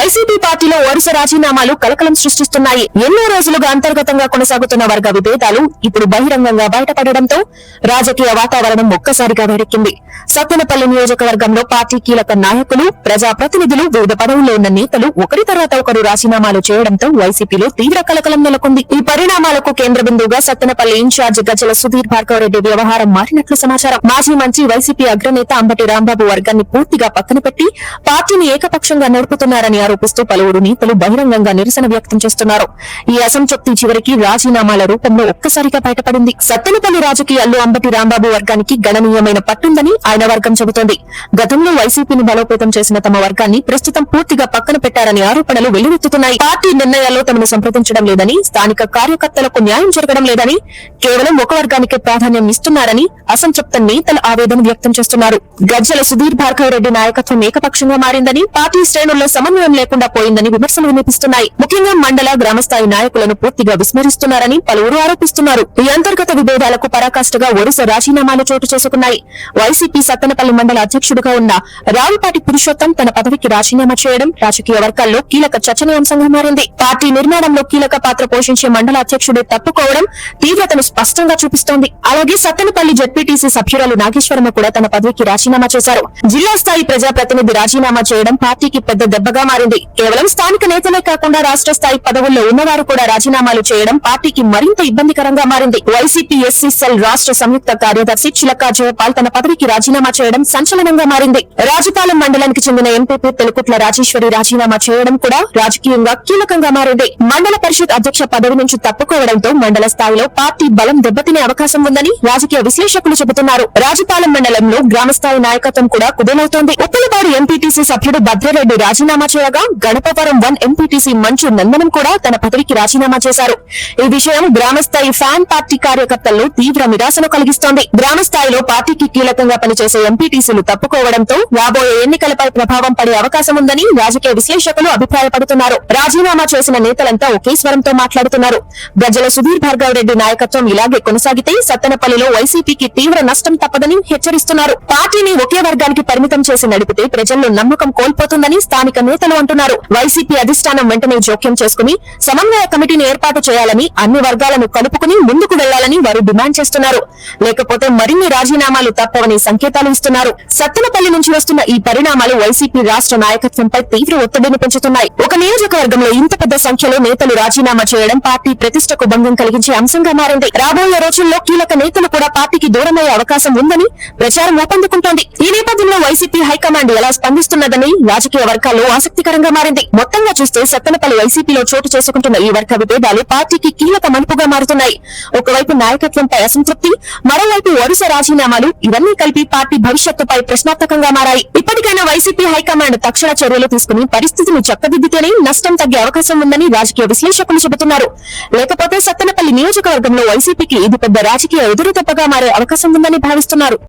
YCP పార్టీలో వరుస రాజీనామాలు కలకలం సృష్టిస్తున్నాయి. ఎన్నో రోజులుగా అంతర్గతంగా కొనసాగుతున్న వర్గ విభేదాలు ఇప్పుడు బహిరంగంగా బయటపడడంతో రాజకీయ వాతావరణం ఒక్కసారిగా వేడెక్కింది. సత్తెనపల్లి నియోజకవర్గంలో పార్టీ కీలక నాయకులు ప్రజాప్రతినిధులు వివిధ పదవుల్లో ఉన్న నేతలు ఒకరి తర్వాత ఒకరు రాజీనామాలు చేయడంతో వైసీపీలో తీవ్ర కలకలం నెలకొంది. ఈ పరిణామాలకు కేంద్ర బిందువుగా సత్తెనపల్లి ఇన్ఛార్జ్ గజల సుధీర్ భార్గవరెడ్డి వ్యవహారం మారినట్లు సమాచారం. మాజీ మంత్రి వైసీపీ అగ్రనేత అంబటి రాంబాబు వర్గాన్ని పూర్తిగా పక్కన పెట్టి పార్టీని ఏకపక్షంగా నడుపుతున్నారని ఆరోపిస్తూ పలువురు నేతలు బహిరంగంగా నిరసన వ్యక్తం చేస్తున్నారు. ఈ అసంతృప్తి చివరికి రాజీనామాల రూపంలో ఒక్కసారిగా బయటపడింది. సత్తెనపల్లి రాజకీయాల్లో అంబటి రాంబాబు వర్గానికి గణనీయమైన పట్టుందని ఆయన వర్గం చెబుతోంది. గతంలో వైసీపీని బలోపేతం చేసిన తమ వర్గాన్ని ప్రస్తుతం పూర్తిగా పక్కన పెట్టారని ఆరోపణలు వెల్లువెత్తుతున్నాయి. పార్టీ నిర్ణయాల్లో తమను సంప్రదించడం లేదని స్థానిక కార్యకర్తలకు న్యాయం జరగడం లేదని కేవలం ఒక వర్గానికే ప్రాధాన్యం ఇస్తున్నారని అసంతృప్త నేతలు ఆవేదన వ్యక్తం చేస్తున్నారు. గజ్జల సుధీర్ భార్గవ్ రెడ్డి నాయకత్వం ఏకపక్షంగా మారిందని పార్టీ శ్రేణుల్లో సమన్వయం లేకుండా పోయిందని విమర్శలు వినిపిస్తున్నాయి. ముఖ్యంగా మండల గ్రామస్థాయి నాయకులను పూర్తిగా విస్మరిస్తున్నారని పలువురు ఆరోపిస్తున్నారు. ఈ అంతర్గత విభేదాలకు పరాకాష్ఠగా వరుస రాజీనామాలు చోటు చేసుకున్నాయి. వైసీపీ సత్తెనపల్లి మండల అధ్యక్షుడిగా ఉన్న రావుపాటి పురుషోత్తం తన పదవికి రాజీనామా చేయడం రాజకీయ వర్గాల్లో కీలక చర్చనీయాంశంగా మారింది. పార్టీ నిర్మాణంలో కీలక పాత్ర పోషించే మండల అధ్యక్షుడు తప్పుకోవడం తీవ్రతను స్పష్టంగా చూపిస్తోంది. అలాగే సత్తెనపల్లి జెడ్పీటీసీ సభ్యురాలు నాగేశ్వరమ్మ కూడా తన పదవికి రాజీనామా చేశారు. జిల్లా స్థాయి ప్రజాప్రతినిధి రాజీనామా చేయడం పార్టీకి పెద్ద దెబ్బగా మారింది. కేవలం స్థానిక నేతలే కాకుండా రాష్ట్ర స్థాయి పదవుల్లో ఉన్నవారు కూడా రాజీనామాలు చేయడం పార్టీకి మరింత ఇబ్బందికరంగా మారింది. వైసీపీ ఎస్సీ సెల్ రాష్ట్ర సంయుక్త కార్యదర్శి చిలకా జయపాల్ తన పదవికి రాజీనామా చేయడం సంచలనంగా మారింది. రాజపాలెం మండలానికి చెందిన ఎంపీపీ తెలుకుట్ల రాజేశ్వరి రాజీనామా చేయడం కూడా రాజకీయంగా కీలకంగా మారింది. మండల పరిషత్ అధ్యక్ష పదవి నుంచి తప్పుకోవడంతో మండల స్థాయిలో పార్టీ బలం దెబ్బతినే అవకాశం ఉందని రాజకీయ విశ్లేషకులు చెబుతున్నారు. రాజపాలెం మండలంలో గ్రామస్థాయి నాయకత్వం కూడా కుదేలవుతోంది. ఉప్పలపాడు ఎంపీటీసీ సభ్యుడు భద్రరెడ్డి రాజీనామా చేయడం కాగా గణపవరం వన్ ఎంపీటీసీ మంచు నందనం కూడా తన పదవికి రాజీనామా చేశారు. ఈ విషయం గ్రామస్థాయి ఫ్యాన్ పార్టీ కార్యకర్తల్లో తీవ్ర నిరాశను కలిగిస్తోంది. గ్రామస్థాయిలో పార్టీకి కీలకంగా పనిచేసే ఎంపీటీసీలు తప్పుకోవడంతో రాబోయే ఎన్నికలపై ప్రభావం పడే అవకాశం ఉందని రాజకీయ విశ్లేషకులు అభిప్రాయపడుతున్నారు. రాజీనామా చేసిన నేతలంతా ఒకే స్వరంతో మాట్లాడుతున్నారు. గజ్జల సుధీర్ భార్గవ్ రెడ్డి నాయకత్వం ఇలాగే కొనసాగితే సత్తెనపల్లిలో వైసీపీకి తీవ్ర నష్టం తప్పదని హెచ్చరిస్తున్నారు. పార్టీని ఒకే వర్గానికి పరిమితం చేసి నడిపితే ప్రజల్లో నమ్మకం కోల్పోతుందని స్థానిక నేతలు అంటున్నారు. వైసీపీ అధిష్టానం వెంటనే జోక్యం చేసుకుని సమన్వయ కమిటీని ఏర్పాటు చేయాలని అన్ని వర్గాలను కలుపుకుని ముందుకు వెళ్ళాలని వారు డిమాండ్ చేస్తున్నారు. లేకపోతే మరిన్ని రాజీనామాలు తప్పవని సంకేతాలు ఇస్తున్నారు. సత్తెనపల్లి నుంచి వస్తున్న ఈ పరిణామాలు వైసీపీ రాష్ట్ర నాయకత్వంపై తీవ్ర ఒత్తిడిని పెంచుతున్నాయి. ఒక నియోజకవర్గంలో ఇంత పెద్ద సంఖ్యలో నేతలు రాజీనామా చేయడం పార్టీ ప్రతిష్టకు భంగం కలిగించే అంశంగా మారింది. రాబోయే రోజుల్లో కీలక నేతలు కూడా పార్టీకి దూరమయ్యే అవకాశం ఉందని ప్రచారం ఊపందుకుంటోంది. ఈ నేపథ్యంలో వైసీపీ హైకమాండ్ ఎలా స్పందిస్తున్నదని రాజకీయ వర్గాల్లో ఆసక్తికరంగా మారింది. మొత్తంగా చూస్తే సత్తెనపల్లి వైసీపీలో చోటు చేసుకుంటున్న ఈ వర్గ విభేదాలు పార్టీకి కీలక మలుపుగా మారుతున్నాయి. ఒకవైపు నాయకత్వంపై అసంతృప్తి మరోవైపు వరుస రాజీనామాలు ఇవన్నీ కలిపి పార్టీ భవిష్యత్తుపై ప్రశ్నార్థకంగా మారాయి. ఇప్పటికైనా వైసీపీ హైకమాండ్ తక్షణ చర్యలు తీసుకుని పరిస్థితిని చక్కదిద్దితేనే నష్టం తగ్గే అవకాశం ఉందని రాజకీయ విశ్లేషకులు చెబుతున్నారు. లేకపోతే సత్తెనపల్లి నియోజకవర్గంలో వైసీపీకి ఇది పెద్ద రాజకీయ ఎదురుదెబ్బగా మారే అవకాశం ఉందని భావిస్తున్నారు.